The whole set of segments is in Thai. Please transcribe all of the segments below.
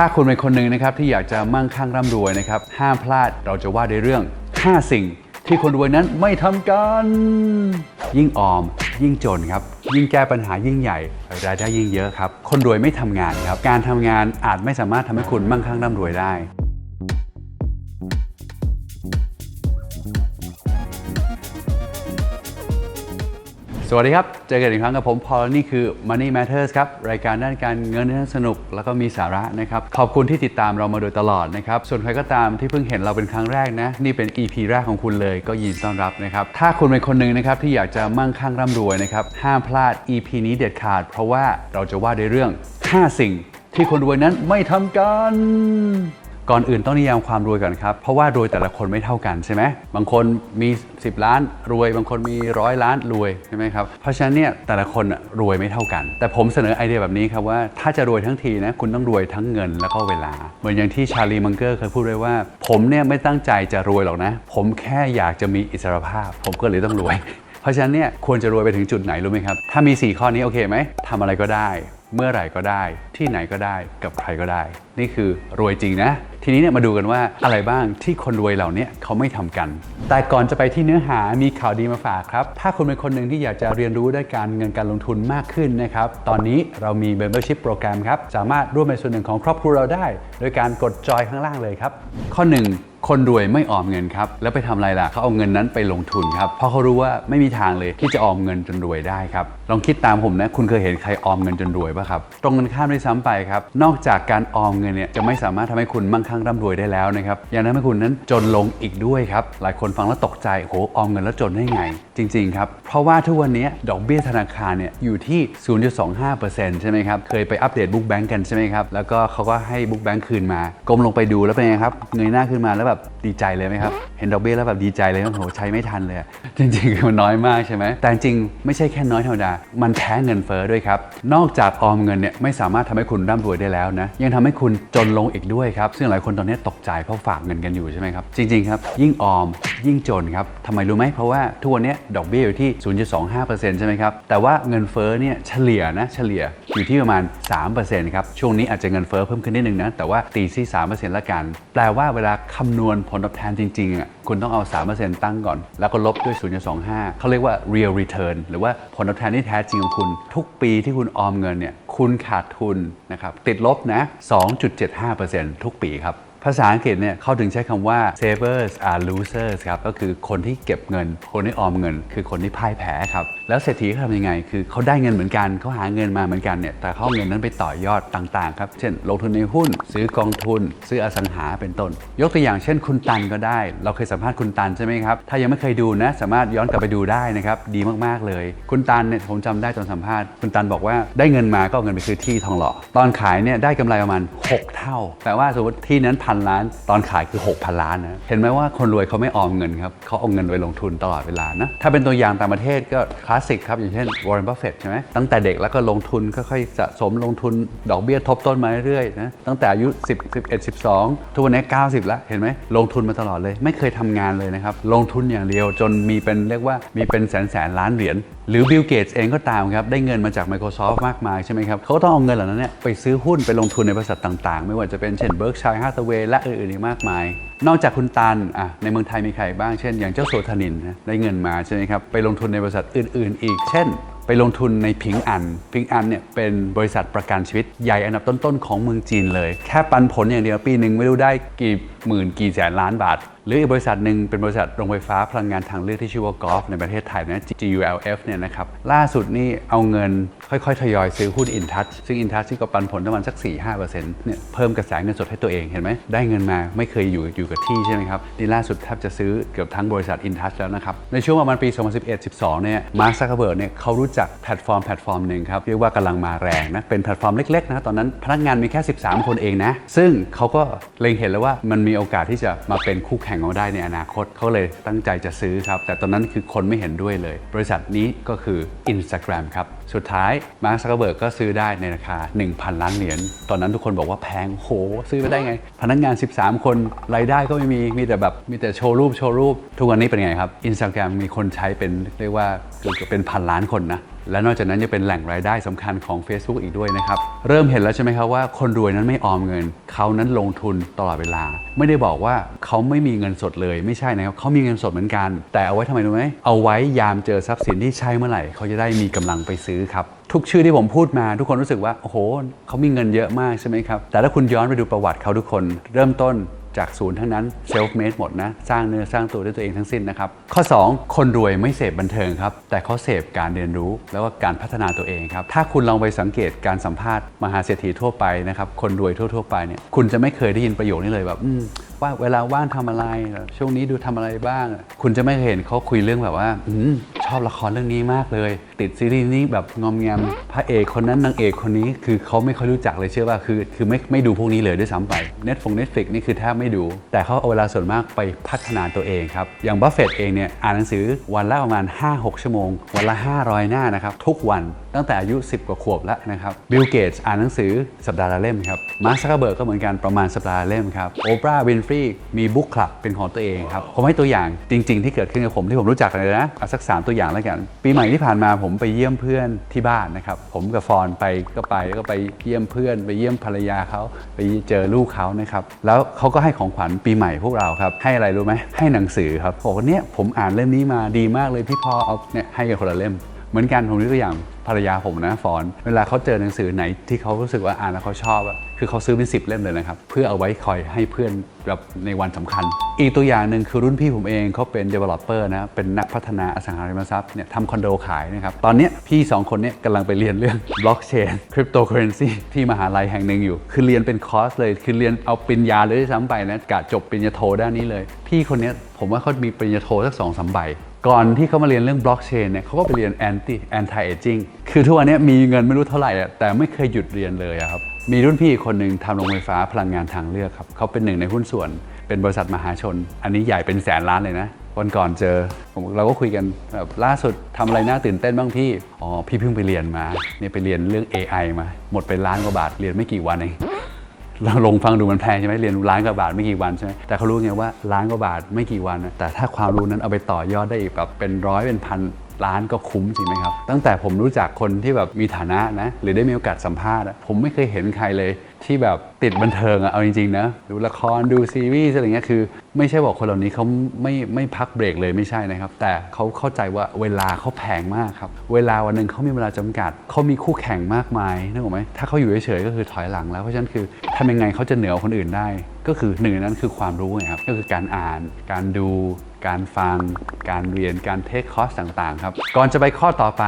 ถ้าคุณเป็นคนหนึ่งนะครับที่อยากจะมั่งคั่งร่ำรวยนะครับ ห้ามพลาดเราจะว่าในเรื่อง 5 สิ่งที่คนรวยนั้นไม่ทำกัน ยิ่งออม ยิ่งจนครับ ยิ่งแก้ปัญหายิ่งใหญ่รายได้ยิ่งเยอะครับ คนรวยไม่ทำงานครับ การทำงานอาจไม่สามารถทำให้คุณมั่งคั่งร่ำรวยได้ สวัสดีครับ เจอกันอีกครั้งกับผมพอลนี่คือ Money Matters ครับ รายการด้านการเงินที่สนุก แล้วก็มีสาระนะครับ ขอบคุณที่ติดตามเรามาโดยตลอดนะครับ ส่วนใครก็ตามที่เพิ่งเห็นเราเป็นครั้งแรกนะ นี่เป็น EP แรกของคุณเลยก็ยินดีต้อนรับนะครับ ถ้าคุณเป็นคนหนึ่งนะครับที่อยากจะมั่งคั่งร่ำรวยนะครับ ห้ามพลาด EP นี้เด็ดขาด เพราะว่าเราจะว่าในเรื่อง 5 สิ่งที่คนรวยนั้นไม่ทำกัน ก่อนอื่นต้องนิยามความรวยก่อนครับ เพราะว่ารวยแต่ละคนไม่เท่ากันใช่ไหมบางคนมี 10 ล้านรวย บางคนมีร้อยล้านรวยใช่ไหมครับ เพราะฉะนั้นเนี่ยแต่ละคนรวยไม่เท่ากัน แต่ผมเสนอไอเดียแบบนี้ครับว่าถ้าจะรวยทั้งทีนะคุณต้องรวยทั้งเงินแล้วก็เวลา เหมือนอย่างที่ชาลีมังเกอร์เคยพูดไว้ว่า ผมเนี่ยไม่ตั้งใจจะรวยหรอกนะ ผมแค่อยากจะมีอิสรภาพ ผมก็เลยต้องรวย ราะฉะนั้นเนี่ยควรจะรวยไปถึงจุดไหนรู้ไหมครับ ถ้ามี 4 ข้อนี้โอเคไหมทำอะไรก็ได้ เมื่อไหร่ก็ได้ ที่ไหนก็ได้กับใครก็ได้ นี่คือรวยจริงนะ ทีนี้เนี่ยมาดูกันว่าอะไรบ้างที่คนรวยเหล่านี้เขาไม่ทำกัน แต่ก่อนจะไปที่เนื้อหามีข่าวดีมาฝากครับ ถ้าคุณเป็นคนหนึ่งที่อยากจะเรียนรู้ด้านการเงินการลงทุนมากขึ้นนะครับ ตอนนี้เรามี membership โปรแกรมครับ สามารถร่วมเป็นส่วนหนึ่งของครอบครัวเราได้ โดยการกดจอยข้างล่างเลยครับ ข้อ 1 คนรวยไม่ออมเงินครับ แล้วไปทำอะไรล่ะเขาเอาเงินนั้นไปลงทุนครับเพราะเขารู้ว่าไม่มีทางเลยที่จะออมเงินจนรวยได้ครับ ลองคิดตามผมนะ คุณเคยเห็นใครออมเงินจนรวยป่ะครับ ตรงกันข้ามด้วยซ้ำไปครับ นอกจากการออมเงินเนี่ยจะไม่สามารถทำให้คุณมั่งคั่งร่ำรวยได้แล้วนะครับ ยังทำให้คุณนั้นจนลงอีกด้วยครับ หลายคนฟังแล้วตกใจ โห ออมเงินแล้วจนได้ไง จริง ๆ ครับ เพราะว่าทุกวันนี้ดอกเบี้ยธนาคารเนี่ยอยู่ที่ 0.25%ใช่ไหมครับ เคยไปอัปเดตบุ๊กแบงก์กันใช่ไหมครับ แล้วก็เขาก็ให้บุ๊กแบงก์คืนมาก้มลงไปดูแล้วเป็นไงครับ เงยหน้าขึ้นมาแล้วแบบ ดีใจเลยไหมครับ เห็นดอกเบี้ยแล้วแบบดีใจเลยโอ้โหใช้ไม่ทันเลย จริงๆคือมันน้อยมากใช่ไหมแต่จริงไม่ใช่แค่น้อยธรรมดา มันแพ้เงินเฟ้อด้วยครับ นอกจากออมเงินเนี่ยไม่สามารถทำให้คุณร่ำรวยได้แล้วนะ ยังทำให้คุณจนลงอีกด้วยครับ ซึ่งหลายคนตอนนี้ตกใจเพราะฝากเงินกันอยู่ใช่ไหมครับ จริงๆครับ ยิ่งออมยิ่งจนครับทำไมรู้ไหมเพราะว่าทุกวันนี้ดอกเบี้ยอยู่ที่ 0.25%ใช่ไหมครับ แต่ว่าเงินเฟ้อเนี่ยเฉลี่ยนะเฉลี่ยอยู่ที่ประมาณ 3%ครับ ช่วงนี้อาจจะเงินเฟ้อเพิ่มขึ้นนิดนึงนะ แต่ว่าตีที่3%ละกัน แปลว่าเวลาคำนวณผลลตอบแทนจริงๆอะคุณต้องเอา 3%ตั้งก่อน แล้วก็ลบด้วย 0.25 เขาเรียกว่า real return หรือว่าผลตอบแทนที่แท้จริงของคุณ ทุกปีที่คุณออมเงินเนี่ยคุณขาดทุนนะครับติดลบนะ 2.75%ทุกปีครับ ภาษาอังกฤษเนี่ยเขาถึงใช้คำว่า savers are losers ครับ ก็คือคนที่เก็บเงิน คนที่ออมเงิน คือคนที่พ่ายแพ้ครับ แล้วเศรษฐีเขาทำยังไง คือเขาได้เงินเหมือนกัน เขาหาเงินมาเหมือนกันเนี่ย แต่เขาเอาเงินนั้นไปต่อยอดต่างๆครับ เช่น ลงทุนในหุ้น ซื้อกองทุน ซื้ออสังหาเป็นต้น ยกตัวอย่างเช่น คุณตันก็ได้ เราเคยสัมภาษณ์คุณตันใช่ไหมครับ ถ้ายังไม่เคยดูนะ สามารถย้อนกลับไปดูได้นะครับ ดีมากๆเลย คุณตันเนี่ยผมจำได้ตอนสัมภาษณ์ คุณตันบอกว่าได้เงินมาก็เอาเงินไปซื้อที่ทองหล่อ ตอนขายเนี่ยได้กำไรประมาณ 6 เท่า แปลว่าสมมติที่นั้นพันล้าน ตอนขายคือ 6,000 ล้านนะ เห็นไหมว่าคนรวยเขาไม่ออมเงินครับเขาเอาเงินไปลงทุนตลอดเวลานะ ถ้าเป็นตัวอย่างต่างประเทศก็คลาสสิกครับอย่างเช่นวอร์เรนบัฟเฟตใช่ไหมตั้งแต่เด็กแล้วก็ลงทุนค่อยๆสะสมลงทุนดอกเบี้ยทบต้นมาเรื่อยๆนะตั้งแต่อายุ 10 11 12 ทุกวันนี้ 90 แล้วเห็นไหมลงทุนมาตลอดเลย ไม่เคยทำงานเลยนะครับลงทุนอย่างเดียวจนมีเป็นเรียกว่ามีเป็นแสนแสนล้านเหรียญ หรือบิลเกตส์เองก็ตามครับ ได้เงินมาจาก Microsoft มากมายใช่ไหมครับเขาต้องเอาเงินเหล่านั้นเนี่ยไปซื้อหุ้นไปลงทุนในบริษัทต่างๆ ไม่ว่าจะเป็นเช่น Berkshire Hathaway และอื่นๆอีกมากมาย นอกจากคุณตันอะในเมืองไทยมีใครบ้างเช่น อย่างเจ้าโสธนินนะได้เงินมาใช่ไหมครับไปลงทุนในบริษัทอื่น ๆ อีก เช่น ไปลงทุนในพิงอัน พิงอันเนี่ยเป็นบริษัทประกันชีวิตใหญ่อันดับต้นๆของเมืองจีนเลย แค่ปันผลอย่างเดียวปีหนึ่งไม่รู้ได้กี่หมื่นกี่แสนล้านบาท หรืออีกบริษัทหนึ่งเป็นบริษัทโรงไฟฟ้าพลังงานทางเลือกที่ชื่อว่ากอล์ฟในประเทศไทยนะ GULF เนี่ยนะครับล่าสุดนี่เอาเงินค่อยๆ ทยอยซื้อหุ้น InTouch ซึ่ง InTouch ที่ก็ปันผลประมาณสัก 4-5%เนี่ยเพิ่มกระแสเงินสดให้ตัวเองเห็นไหมได้เงินมาไม่เคยอยู่อยู่กับที่ใช่ไหมครับนี่ล่าสุดแทบจะซื้อเกือบทั้งบริษัท InTouch แล้วนะครับในช่วงประมาณปี 2011-12 เนี่ยมาร์คซักเคเบิร์กเนี่ยเขารู้จักแพลตฟอร์มแพลตฟอร์มหนึ่งครับเรียกว่ากำลังมาแรงนะเป็นแพลตฟอร์มเล็กๆนะตอนนั้นพนักงานมีแค่ 13 คนเองนะซึ่งเขาก็เล็งเห็นแล้วว่ามันมีโอกาสที่จะมาเป็นคู่แข่งของเราได้ในอนาคตเขาเลยตั้งใจจะซื้อครับ แต่ตอนนั้นคือคนไม่เห็นด้วยเลย บริษัทนี้ก็คือ Instagram ครับ สุดท้ายมาร์คซักเคเบิร์กก็ซื้อได้ในราคา 1,000 ล้านเหรียญตอนนั้นทุกคนบอกว่าแพงโห ซื้อไปได้ไง พนักงาน 13 คนรายได้ก็ไม่มีมีแต่แบบมีแต่โชว์รูปโชว์รูปทุกวันนี้เป็นไงครับ Instagram มีคนใช้เป็นเรียกว่าเกือบเป็นพันล้านคนนะ และนอกจากนั้นยังเป็นแหล่งรายได้สำคัญของ Facebook อีกด้วยนะครับ เริ่มเห็นแล้วใช่ไหมครับว่าคนรวยนั้นไม่ออมเงิน เขานั้นลงทุนตลอดเวลา ไม่ได้บอกว่าเขาไม่มีเงินสดเลย ไม่ใช่นะครับเขามีเงินสดเหมือนกัน แต่เอาไว้ทำไมรู้ไหมเอาไว้ยามเจอทรัพย์สินที่ใช้เมื่อไหร่ เขาจะได้มีกำลังไปซื้อครับทุกชื่อที่ผมพูดมาทุกคนรู้สึกว่าโอ้โหเขามีเงินเยอะมากใช่ไหมครับแต่ถ้าคุณย้อนไปดูประวัติเขาทุกคน เริ่มต้น จากศูนย์ทั้งนั้นเซลฟ์เมดหมดนะ สร้างเนื้อสร้างตัวด้วยตัวเองทั้งสิ้นนะครับ ข้อ 2 คนรวยไม่เสพบันเทิงครับ แต่เขาเสพการเรียนรู้แล้วก็การพัฒนาตัวเองครับ ถ้าคุณลองไปสังเกตการสัมภาษณ์มหาเศรษฐีทั่วไปนะครับคนรวยทั่ว ๆ ไปเนี่ยคุณจะไม่เคยได้ยินประโยคนี้เลยแบบว่าเวลาว่างทำอะไร ช่วงนี้ดูทำอะไรบ้าง คุณจะไม่เคยเห็นเขาคุยเรื่องแบบว่า ชอบละครเรื่องนี้มากเลย ติดซีรีส์นี้แบบงอมแงมพระเอกคนนั้นนางเอกคนนี้คือเขาไม่ค่อยรู้จักเลยเชื่อว่าคือ คือไม่ไม่ดูพวกนี้เลยด้วยซ้ำไปเน็ตฟง Netflix นี่คือแทบไม่ดู แต่เขาเอาเวลาส่วนมากไปพัฒนาตัวเองครับอย่างบัฟเฟตเองเนี่ยอ่านหนังสือวันละประมาณ 5-6 ชั่วโมง วันละ 500 หน้านะครับทุกวัน ตั้งแต่อายุ 10 กว่าขวบแล้วนะครับบิลเกตส์อ่านหนังสือสัปดาห์ละเล่มครับมาร์คซักเคอร์เบิร์กก็เหมือนกันประมาณสัปดาห์ละเล่มครับโอปราห์วินฟรีมีบุ๊กคลับเป็นของตัวเองครับผมให้ตัวอย่างจริง ๆ ที่เกิดขึ้นกับผมที่ผมรู้จักเลยนะเอาสัก 3 ตัวอย่างแล้วกัน ปีใหม่ที่ผ่านมาผมไปเยี่ยมเพื่อนที่บ้านนะครับผมกับฟอนไปก็ไปก็ไปเยี่ยมเพื่อน ไปเยี่ยมภรรยาเขาไปเจอลูกเขานะครับแล้วเขาก็ให้ของขวัญปีใหม่พวกเราครับให้อะไรรู้ไหมให้หนังสือครับบอกว่าเนี่ยผมอ่านเล่มนี้มาดีมากเลยพี่พอเอาเนี่ยให้กันคนละเล่ม เหมือนกันผมยกตัวอย่างภรรยาผมนะฟอน เวลาเขาเจอหนังสือไหนที่เขารู้สึกว่าอ่านแล้วเขาชอบอะคือเขาซื้อเป็นสิบเล่มเลยนะครับเพื่อเอาไว้คอยให้เพื่อนแบบในวันสำคัญ อีกตัวอย่างหนึ่งคือรุ่นพี่ผมเองเขาเป็น developer นะเป็นนักพัฒนาอสังหาริมทรัพย์เนี่ยทำคอนโดขายนะครับตอนนี้พี่สองคนเนี่ยกำลังไปเรียนเรื่อง blockchain cryptocurrency ที่มหาลัยแห่งหนึ่งอยู่ คือเรียนเป็นคอร์สเลย คือเรียนเอาปริญญาเลยซ้ำไปนะกะจบปริญญาโทด้านนี้เลย พี่คนนี้ผมว่าเขามีปริญญาโทสักสองสามใบ ก่อนที่เขามาเรียนเรื่องบล็อกเชนเนี่ยเขาก็ไปเรียน anti anti aging คือทุกวันนี้มีเงินไม่รู้เท่าไหร่อะแต่ไม่เคยหยุดเรียนเลยครับ มีรุ่นพี่อีกคนหนึ่งทำโรงไฟฟ้าพลังงานทางเลือกครับเขาเป็นหนึ่งในหุ้นส่วน เป็นบริษัทมหาชน อันนี้ใหญ่เป็นแสนล้านเลยนะวันก่อนเจอผมเราก็คุยกันแบบล่าสุดทำอะไรน่าตื่นเต้นบ้างพี่อ๋อพี่เพิ่งไปเรียนมาเนี่ยไปเรียนเรื่อง AI มาหมดไปล้านกว่าบาทเรียนไม่กี่วันเอง เราลงฟังดูมันแพงใช่ไหมเรียนล้านกว่าบาทไม่กี่วันใช่ไหมแต่เขารู้ไงว่าล้านกว่าบาทไม่กี่วันนะแต่ถ้าความรู้นั้นเอาไปต่อยอดได้อีกแบบเป็นร้อยเป็นพันล้านก็คุ้มจริงไหมครับ ตั้งแต่ผมรู้จักคนที่แบบมีฐานะนะหรือได้มีโอกาสสัมภาษณ์ผมไม่เคยเห็นใครเลยที่แบบติดบันเทิงอะเอาจริงๆนะดูละครดูซีรีส์อะไรเงี้ยคือ ไม่ใช่บอกคนเหล่านี้เขาไม่ไม่พักเบรกเลยไม่ใช่นะครับ แต่เขาเข้าใจว่าเวลาเขาแพงมากครับ เวลาวันหนึ่งเขามีเวลาจำกัดเขามีคู่แข่งมากมายนึกออกไหมถ้าเขาอยู่เฉยๆก็คือถอยหลังแล้วเพราะฉะนั้นคือทำยังไงเขาจะเหนือคนอื่นได้ ก็คือหนึ่งในนั้นคือความรู้ไงครับก็คือการอ่าน การดู การฟัง การเรียนการเทคคอร์สต่างๆครับก่อนจะไปข้อต่อไป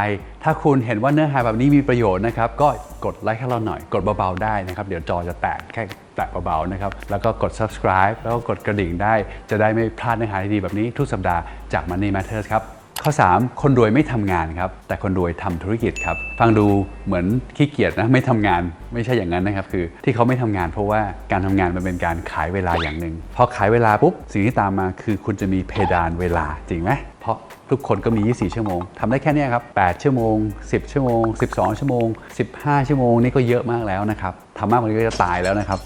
ถ้าคุณเห็นว่าเนื้อหาแบบนี้มีประโยชน์นะครับ ก็กดไลค์ให้เราหน่อย กดเบาๆได้นะครับ เดี๋ยวจอจะแตกแค่แตะเบาๆนะครับ แล้วก็กด subscribe แล้วก็กดกระดิ่งได้ จะได้ไม่พลาดเนื้อหาดีๆแบบนี้ทุกสัปดาห์จาก Money Matters ครับข้อ 3 คนรวยไม่ทำงานครับ แต่คนรวยทำธุรกิจครับ ฟังดูเหมือนขี้เกียจนะไม่ทำงานไม่ใช่อย่างนั้นนะครับ คือที่เขาไม่ทำงานเพราะว่าการทำงานมันเป็นการขายเวลาอย่างหนึ่งพอขายเวลาปุ๊บสิ่งที่ตามมาคือคุณจะมีเพดานเวลาจริงไหม ราะทุกคนก็มี 24 ชั่วโมงทำได้แค่เนี้ยครับ 8 ชั่วโมง 10 ชั่วโมง 12 ชั่วโมง 15 ชั่วโมงนี่ก็เยอะมากแล้วนะครับทำมากกว่านี้ก็จะตายแล้วนะครับ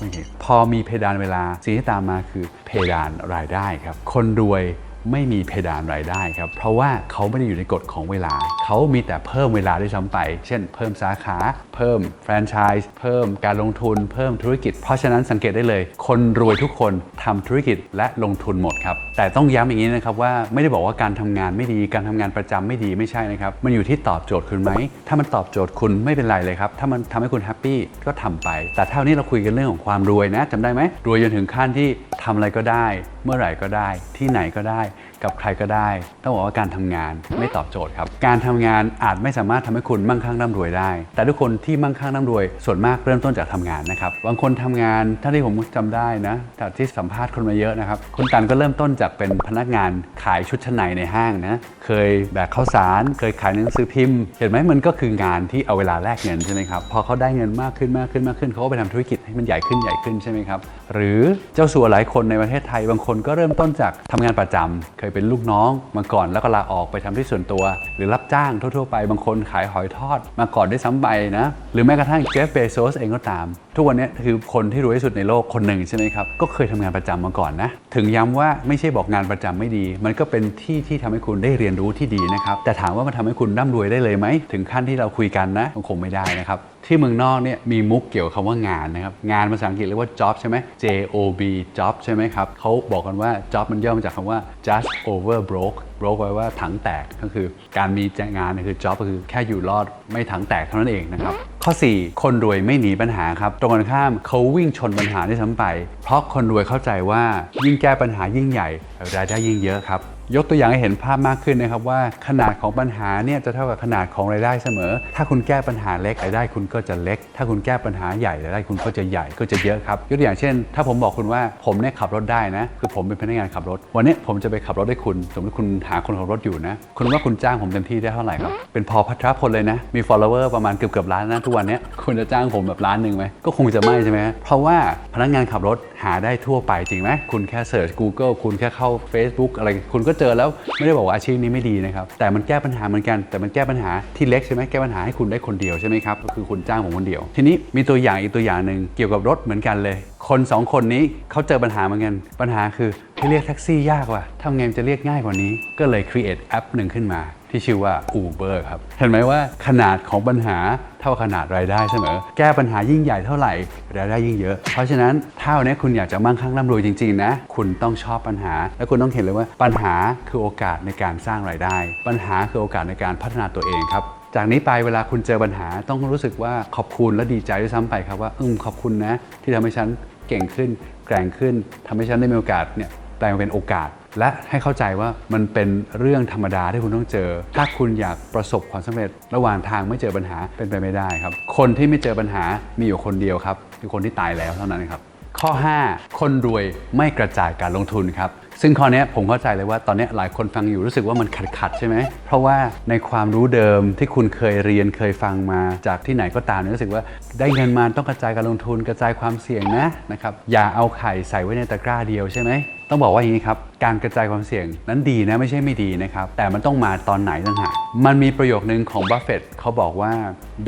พอมีเพดานเวลาสิ่งที่ตามมาคือเพดานรายได้ครับ คนรวย ไม่มีเพดานรายได้ครับ เพราะว่าเขาไม่ได้อยู่ในกฎของเวลา เขามีแต่เพิ่มเวลาด้วยซ้ำไป เช่น เพิ่มสาขา เพิ่มแฟรนไชส์ เพิ่มการลงทุน เพิ่มธุรกิจ เพราะฉะนั้นสังเกตได้เลย คนรวยทุกคนทำธุรกิจและลงทุนหมดครับ แต่ต้องย้ำอย่างนี้นะครับว่าไม่ได้บอกว่าการทำงานไม่ดี การทำงานประจำไม่ดีไม่ใช่นะครับ มันอยู่ที่ตอบโจทย์คุณไหม ถ้ามันตอบโจทย์คุณไม่เป็นไรเลยครับ ถ้ามันทำให้คุณแฮปปี้ก็ทำไป แต่เท่านี้เราคุยกันเรื่องของความรวยนะจำได้ไหม รวยจนถึงขั้นที่ทำอะไรก็ได้เมื่อไหร่ก็ได้ ที่ไหนก็ได้ กับใครก็ได้ ต้องบอกว่าการทำงานไม่ตอบโจทย์ครับ การทำงานอาจไม่สามารถทำให้คุณมั่งคั่งร่ำรวยได้ แต่ทุกคนที่มั่งคั่งร่ำรวย ส่วนมากเริ่มต้นจากทำงานนะครับบางคนทำงานถ้าที่ผมจำได้นะจากที่สัมภาษณ์คนมาเยอะนะครับคุณตันก็เริ่มต้นจากเป็นพนักงานขายชุดชั้นในในห้างนะเคยแบกข้าวสาร เคยขายหนังสือพิมพ์ เห็นไหมมันก็คืองานที่เอาเวลาแลกเงินใช่ไหมครับพอเขาได้เงินมากขึ้นมากขึ้นมากขึ้นเขาก็ไปทำธุรกิจให้มันใหญ่ขึ้นใหญ่ขึ้นใช่ไหมครับหรือเจ้าสัวหลายคนในประเทศไทยบางคนคนก็เริ่มต้นจากทำงานประจำเคยเป็นลูกน้องมาก่อนแล้วก็ลาออกไปทำที่ส่วนตัว หรือรับจ้างทั่วๆไปบางคนขายหอยทอด มาก่อนด้วยซ้ำไปนะ หรือแม้กระทั่งเจฟเบโซสเองก็ตาม ทุกวันนี้คือคนที่รวยที่สุดในโลกคนหนึ่งใช่ไหมครับ ก็เคยทำงานประจำมาก่อนนะ ถึงย้ำว่าไม่ใช่บอกงานประจำไม่ดี มันก็เป็นที่ที่ทำให้คุณได้เรียนรู้ที่ดีนะครับ แต่ถามว่ามันทำให้คุณร่ำรวยได้เลยไหม ถึงขั้นที่เราคุยกันนะคงไม่ได้นะครับที่เมืองนอกเนี่ยมีมุกเกี่ยวกับคำว่างานนะครับ งานภาษาอังกฤษเรียกว่า job ใช่ไหม J O B job ใช่ไหมครับเขาบอกกันว่า job มันย่อมาจากคำว่า just over broke broke แปลว่าถังแตกก็คือการมีงานเนี่ยคือ job ก็คือแค่อยู่รอดไม่ถังแตกเท่านั้นเองนะครับ ข้อ 4 คนรวยไม่หนีปัญหาครับ ตรงกันข้ามเขาวิ่งชนปัญหาที่ซ้ำไป เพราะคนรวยเข้าใจว่ายิ่งแก้ปัญหายิ่งใหญ่รายได้ยิ่งเยอะครับยกตัวอย่างให้เห็นภาพมากขึ้นนะครับว่าขนาดของปัญหาเนี่ยจะเท่ากับขนาดของรายได้เสมอ ถ้าคุณแก้ปัญหาเล็กรายได้คุณก็จะเล็ก ถ้าคุณแก้ปัญหาใหญ่รายได้คุณก็จะใหญ่ก็จะเยอะครับยกตัวอย่างเช่น ถ้าผมบอกคุณว่าผมเนี่ยขับรถได้นะคือผมเป็นพนักงานขับรถ วันนี้ผมจะไปขับรถให้คุณ สมมติคุณหาคนขับรถอยู่นะ คุณว่าคุณจ้างผมเต็มที่ได้เท่าไหร่ครับ เป็นพอพัทรพลเลยนะ มี follower ประมาณเกือบเกือบล้านนะทุกวันนี้คุณจะจ้างผมแบบล้านหนึ่งไหม ก็คงจะไม่ใช่ไหม เพราะว่าพนักงานขับรถหาได้ทั่วไปจริงไหม คุณแค่เสิร์ช Google คุณแค่เข้า Facebook อะไร คุณก็เจอแล้ว ไม่ได้บอกว่าอาชีพนี้ไม่ดีนะครับ แต่มันแก้ปัญหาเหมือนกัน แต่มันแก้ปัญหาที่เล็กใช่ไหมแก้ปัญหาให้คุณได้คนเดียวใช่ไหมครับ ก็คือคุณจ้างผมคนเดียว ทีนี้มีตัวอย่างอีกตัวอย่างหนึ่งเกี่ยวกับรถเหมือนกันเลย คนสองคนนี้เขาเจอปัญหาเหมือนกัน ปัญหาคือ ให้เรียกแท็กซี่ยากว่ะทำไงมันจะเรียกง่ายกว่านี้ ก็เลย create แอปหนึ่งขึ้นมา ที่ชื่อว่า Uber ครับ เห็นไหมว่าขนาดของปัญหาเท่าขนาดรายได้เสมอ แก้ปัญหายิ่งใหญ่เท่าไหร่รายได้ยิ่งเยอะ เพราะฉะนั้นถ้าวันนี้คุณอยากจะมั่งคั่งร่ำรวยจริงๆนะ คุณต้องชอบปัญหา และคุณต้องเห็นเลยว่าปัญหาคือโอกาสในการสร้างรายได้ ปัญหาคือโอกาสในการพัฒนาตัวเองครับจากนี้ไปเวลาคุณเจอปัญหาต้องรู้สึกว่าขอบคุณและดีใจด้วยซ้ำไปครับว่าอืมขอบคุณนะ ที่ทำให้ฉันเก่งขึ้น แกร่งขึ้นทำให้ฉันได้มีโอกาสเนี่ย ลงเป็นโอกาส และให้เข้าใจว่ามันเป็นเรื่องธรรมดาที่คุณต้องเจอ ถ้าคุณอยากประสบความสำเร็จ ระหว่างทางไม่เจอปัญหาเป็นไปไม่ได้ครับ คนที่ไม่เจอปัญหามีอยู่คนเดียวครับคือคนที่ตายแล้วเท่านั้นครับข้อ 5 คนรวยไม่กระจายการลงทุนครับ ซึ่งข้อเนี้ยผมเข้าใจเลยว่าตอนนี้หลายคนฟังอยู่รู้สึกว่ามันขัดขัดใช่ไหม เพราะว่าในความรู้เดิมที่คุณเคยเรียนเคยฟังมาจากที่ไหนก็ตามเนี่ยรู้สึกว่าได้เงินมาต้องกระจายการลงทุน กระจายความเสี่ยงนะนะครับอย่าเอาไข่ใส่ไว้ในตะกร้าเดียวใช่ไหม ต้องบอกว่าอย่างนี้ครับ การกระจายความเสี่ยงนั้นดีนะไม่ใช่ไม่ดีนะครับ แต่มันต้องมาตอนไหนต่างหากมันมีประโยคนึงของบัฟเฟตเขาบอกว่า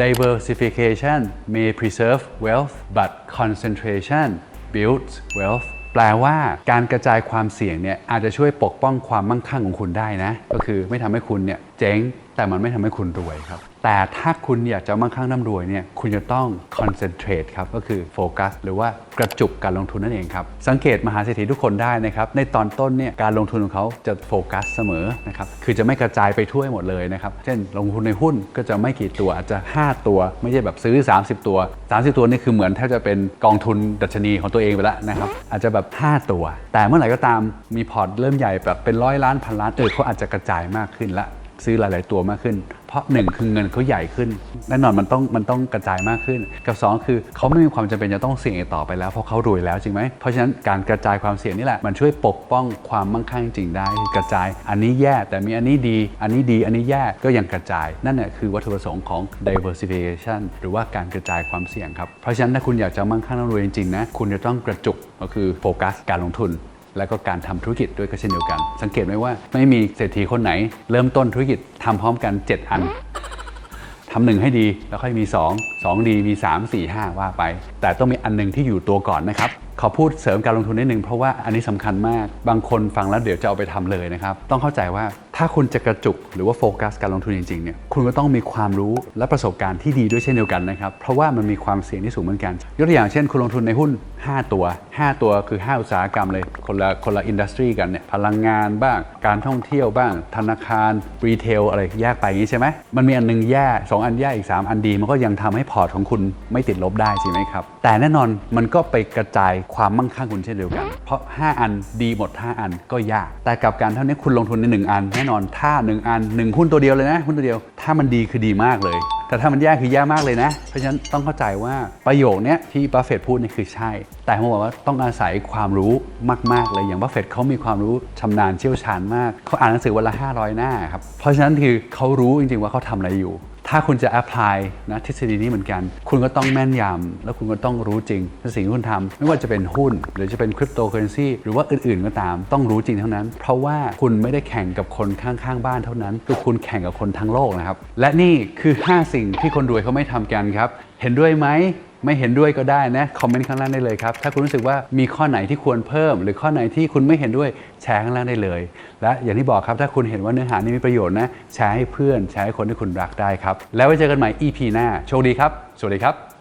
diversification may preserve wealth but concentration builds wealth แปลว่าการกระจายความเสี่ยงเนี่ยอาจจะช่วยปกป้องความมั่งคั่งของคุณได้นะ ก็คือไม่ทำให้คุณเนี่ยเจ๊ง แต่มันไม่ทำให้คุณรวยครับ แต่ถ้าคุณอยากจะมั่งคั่งร่ำรวยเนี่ยคุณจะต้อง concentrate ครับก็คือโฟกัสหรือว่ากระจุกการลงทุนนั่นเองครับ สังเกตมหาเศรษฐีทุกคนได้นะครับ ในตอนต้นเนี่ยการลงทุนของเขาจะโฟกัสเสมอนะครับ คือจะไม่กระจายไปทั่วหมดเลยนะครับ เช่นลงทุนในหุ้นก็จะไม่กี่ตัวอาจจะ 5 ตัว ไม่ใช่แบบซื้อ 30 ตัว 30 ตัวนี่คือเหมือนแทบจะเป็นกองทุนดัชนีของตัวเองไปแล้วนะครับอาจจะแบบ 5 ตัว แต่เมื่อไหร่ก็ตามมีพอร์ตเริ่มใหญ่แบบเป็นร้อยล้านพันล้านเออเขาอาจจะกระจายมากขึ้นละ ซื้อหลาย ๆ ตัวมากขึ้น เพราะหนึ่งคือเงินเขาใหญ่ขึ้นแน่นอนมันต้องมันต้องกระจายมากขึ้น กับสองคือเขาไม่มีความจำเป็นจะต้องเสี่ยงอีกต่อไปแล้วเพราะเขารวยแล้วจริงไหมเพราะฉะนั้นการกระจายความเสี่ยงนี่แหละมันช่วยปกป้องความมั่งคั่งจริงได้กระจายอันนี้แย่แต่มีอันนี้ดี อันนี้ดีอันนี้แย่ก็ยังกระจาย นั่นแหละคือวัตถุประสงค์ของ diversification หรือว่าการกระจายความเสี่ยงครับเพราะฉะนั้นถ้าคุณอยากจะมั่งคั่งร่ำรวยจริงๆนะคุณจะต้องกระจุกก็คือโฟกัสการลงทุน และก็การทำธุรกิจด้วยก็เช่นเดียวกัน สังเกตไหมว่าไม่มีเศรษฐีคนไหน เริ่มต้นธุรกิจทำพร้อมกัน 7 อันทำหนึ่งให้ดีแล้วค่อยมี 2 2 ดีมี 3 4 5 ว่าไป แต่ต้องมีอันหนึงที่อยู่ตัวก่อนนะครับขอพูดเสริมการลงทุนนิดนึงเพราะว่าอันนี้สำคัญมากบางคนฟังแล้วเดี๋ยวจะเอาไปทำเลยนะครับ ต้องเข้าใจว่าถ้าคุณจะกระจุกหรือว่าโฟกัสการลงทุนจริงๆเนี่ยคุณก็ต้องมีความรู้และประสบการณ์ที่ดีด้วยเช่นเดียวกันนะครับ เพราะว่ามันมีความเสี่ยงที่สูงเหมือนกัน ยกตัวอย่างเช่น คุณลงทุนในหุ้น 5 ตัว 5 ตัวคือ 5 อุตสาหกรรมเลยคนละคนละอินดัสทรีกันเนี่ยพลังงานบ้าง การท่องเที่ยวบ้าง ธนาคารรีเทลอะไรแยกไปอย่างนี้ใช่ไหมมันมีอันหนึงแย่ 2 อันแย่อีก 3 อันดี มันก็ยังทำให้พอร์ตของคุณไม่ติดลบได้ใช่ไหมครับแต่แน่นอนมันก็ไปกระจายความมั่งคั่งคุณเช่นเดียวกัน เพราะ 5 อันดีหมด 5 อันก็ยาก แต่กับการเท่านี้คุณลงทุนใน 1 อัน แน่นอนถ้า 1 อัน 1 หุ้นตัวเดียวเลยนะหุ้นตัวเดียว ถ้ามันดีคือดีมากเลย แต่ถ้ามันแย่คือแย่มากเลยนะ เพราะฉะนั้นต้องเข้าใจว่าประโยคเนี้ยที่บัฟเฟตพูดนี่คือใช่ แต่ผมบอกว่าต้องอาศัยความรู้มากๆเลยอย่างบัฟเฟตเขามีความรู้ชำนาญเชี่ยวชาญมากเขาอ่านหนังสือวันละ500 หน้าครับเพราะฉะนั้นคือเขารู้จริงๆว่าเขาทำอะไรอยู่ ถ้าคุณจะแอพพลายนะทฤษฎีนี้เหมือนกัน คุณก็ต้องแม่นยำแล้วคุณก็ต้องรู้จริงสิ่งที่คุณทำไม่ว่าจะเป็นหุ้น หรือจะเป็นคริปโตเคอเรนซีหรือว่าอื่นๆก็ตาม ต้องรู้จริงเท่านั้น เพราะว่าคุณไม่ได้แข่งกับคนข้างๆบ้านเท่านั้นคือคุณแข่งกับคนทั้งโลกนะครับและนี่คือ 5 สิ่งที่คนรวยเขาไม่ทำกันครับ เห็นด้วยไหม ไม่เห็นด้วยก็ได้นะ คอมเมนต์ข้างล่างได้เลยครับ ถ้าคุณรู้สึกว่ามีข้อไหนที่ควรเพิ่ม หรือข้อไหนที่คุณไม่เห็นด้วยแชร์ข้างล่างได้เลย และอย่างที่บอกครับถ้าคุณเห็นว่าเนื้อหานี้มีประโยชน์นะแชร์ให้เพื่อนแชร์ให้คนที่คุณรักได้ครับแล้วไว้เจอกันใหม่ EP หน้าโชคดีครับ สวัสดีครับ